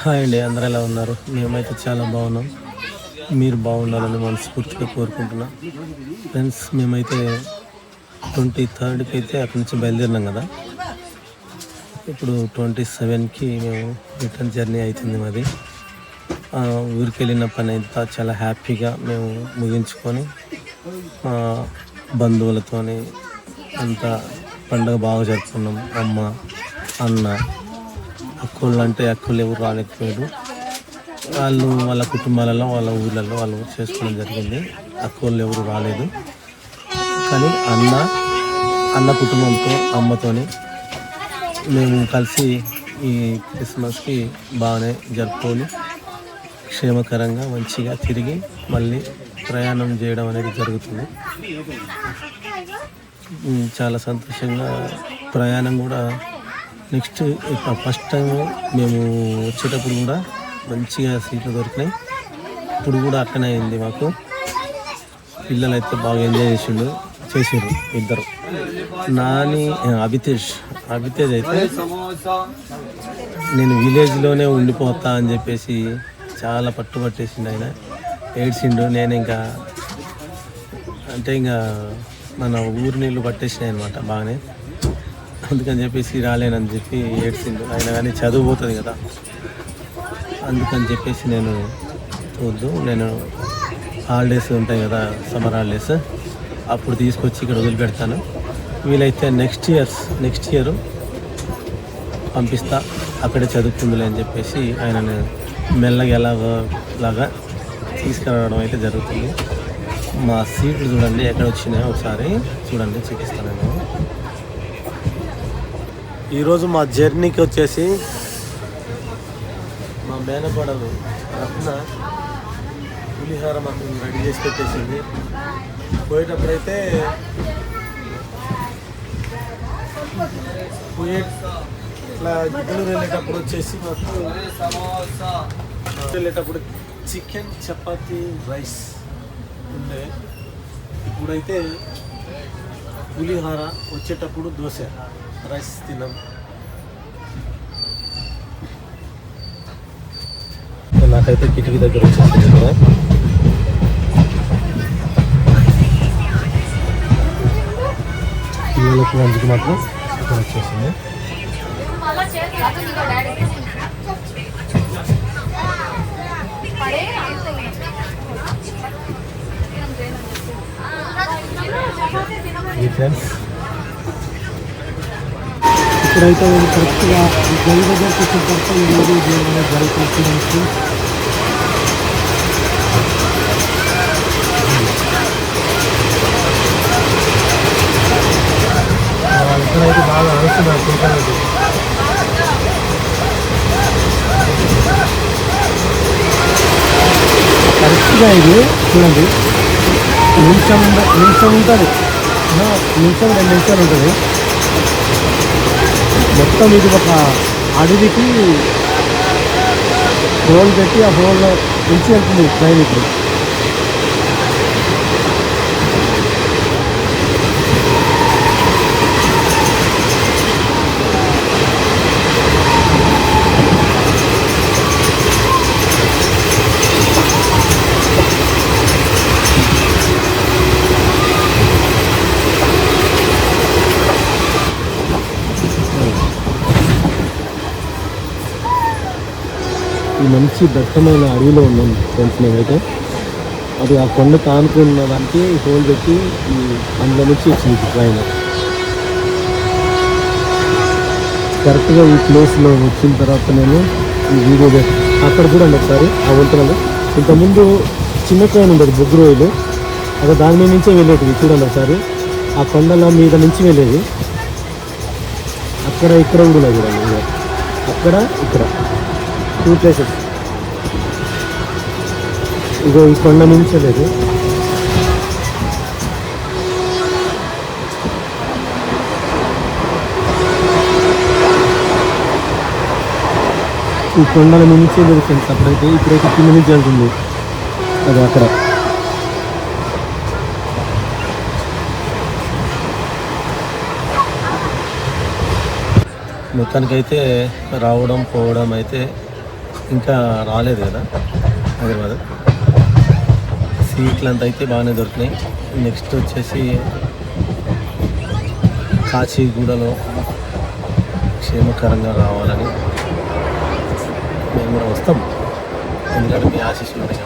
Hi అండి అందరూ ఎలా ఉన్నారు? మేమైతే చాలా బాగున్నాం. మీరు బాగుండాలని మనస్ఫూర్తిగా కోరుకుంటున్నా. ఫ్రెండ్స్ మేమైతే ట్వంటీ థర్డ్కి అయితే అక్కడి నుంచి బయలుదేరినాం కదా. ఇప్పుడు ట్వంటీ సెవెన్కి మేము రిటర్న్ జర్నీ అవుతుంది మాది. ఊరికి వెళ్ళిన పని అంతా చాలా హ్యాపీగా మేము ముగించుకొని మా బంధువులతోని అంతా పండుగ బాగా జరుపుకున్నాం. అమ్మ అన్న అక్కులు అంటే అక్కలు ఎవరు రాలేకపోయారు. వాళ్ళు వాళ్ళ కుటుంబాలలో వాళ్ళ ఊళ్ళలో వాళ్ళు చేసుకోవడం జరిగింది. అక్కులు ఎవరు రాలేదు. కానీ అన్న అన్న కుటుంబంతో అమ్మతోని మేము కలిసి ఈ క్రిస్మస్కి బాగానే జరుపుకొని క్షేమకరంగా మంచిగా తిరిగి మళ్ళీ ప్రయాణం చేయడం అనేది జరుగుతుంది. చాలా సంతోషంగా ప్రయాణం కూడా నెక్స్ట్ ఫస్ట్ టైం మేము వచ్చేటప్పుడు కూడా మంచిగా సీట్లు దొరికినాయి. ఇప్పుడు కూడా అట్లనే అయింది మాకు. పిల్లలు అయితే బాగా ఎంజాయ్ చేసిండు చేసారు ఇద్దరు. నాని అభితేష్ అభితేజ్ అయితే నేను విలేజ్లోనే ఉండిపోతా అని చెప్పేసి చాలా పట్టుబట్టేసిండు ఆయన. ఏడ్చిండు నేను ఇంకా అంటే ఇంకా మన ఊరి నీళ్ళు పట్టేసినాయి అనమాట బాగానే. అందుకని చెప్పేసి రాలేనని చెప్పి ఏడ్చిండు. ఆయన కానీ చదువు పోతుంది కదా. అందుకని చెప్పేసి నేను వద్దు. నేను హాలిడేస్ ఉంటాయి కదా సమ్మర్ హాలిడేస్ అప్పుడు తీసుకొచ్చి ఇక్కడ వదిలిపెడతాను. వీలైతే నెక్స్ట్ ఇయర్స్ నెక్స్ట్ ఇయర్ పంపిస్తా. అక్కడే చదువుకుందిలే అని చెప్పేసి ఆయనను మెల్లగా ఎలాగో లాగా తీసుకురావడం అయితే జరుగుతుంది. మా సీట్లు చూడండి ఎక్కడ వచ్చినాయో ఒకసారి చూడండి చూపిస్తాను నేను. ఈరోజు మా జర్నీకి వచ్చేసి మా మేనకోడలు రత్న పులిహార మాకు రెడీ చేసి పెట్టేసింది. పోయేటప్పుడైతే పోయే ఇట్లా గిద్దలు వెళ్ళేటప్పుడు వచ్చేసి మాకు వెళ్ళేటప్పుడు చికెన్ చపాతి రైస్ ఉండే. ఇప్పుడైతే పులిహార వచ్చేటప్పుడు దోశ. రైస్ తిన్నాం నాకైతే కిటికీ దగ్గర వచ్చేసింది కదా పిల్లలకు మంచికి మాత్రం ఇక్కడ వచ్చేసింది ఈ ఫ్రెండ్స్ ఇప్పుడైతే నేను కరెక్ట్గా గది దగ్గరికి వచ్చిన తర్వాత ఈ రోజు జీవనం జరుగుతుంది ఇక్కడైతే బాగా ఆడుతున్నారు చూడడానికి కరెక్ట్గా ఇది చూడండి. నిమిషం నిమిషం ఉంటుంది. నిమిషం రెండు నిమిషాలు ఉంటుంది. మొత్తం ఇది ఒక అడవికి హోల్ పెట్టి ఆ హోల్లో నుంచి వెళ్తుంది ట్రైన్ ఇప్పుడు. ఈ మంచి దట్టమైన అడవిలో ఉన్నాం ఫ్రెండ్స్ మేమైతే. అది ఆ కొండ కానుకున్న దానికి హోల్ పెట్టి ఈ అందులో నుంచి వచ్చింది ట్రైన్ కరెక్ట్గా ఈ ప్లేస్లో వచ్చిన తర్వాత నేను ఈ వీడియో అక్కడ చూడండి ఒకసారి ఆ వంతెనలో ఇంతకుముందు చిన్న ట్రైన్ ఉండేది బొగ్గురు రైలు అక్కడ దాని మీద నుంచే వెళ్ళేటివి చూడండి ఒకసారి. ఆ కొండల మీద నుంచి వెళ్ళేది. అక్కడ ఇక్కడ కూడా చూడండి. అక్కడ ఇక్కడ. టూ ప్లేసెస్ ఇగో ఈ కొండ నుంచి లేదు. ఈ కొండల నుంచి లేదు ఫ్రెండ్స్ అప్పుడైతే ఇప్పుడైతే కింద నుంచి వెళ్తుంది. అది అక్కడ. మొత్తానికైతే రావడం పోవడం అయితే ఇంకా రాలేదు కదా హైదరాబాద్. సీట్లు అంతా అయితే బాగానే దొరికినాయి. నెక్స్ట్ వచ్చేసి కాచిగూడలో క్షేమకరంగా రావాలని మేము కూడా వస్తాం. ఎందుకంటే మీ ఆశీస్సులు ఉంటాయి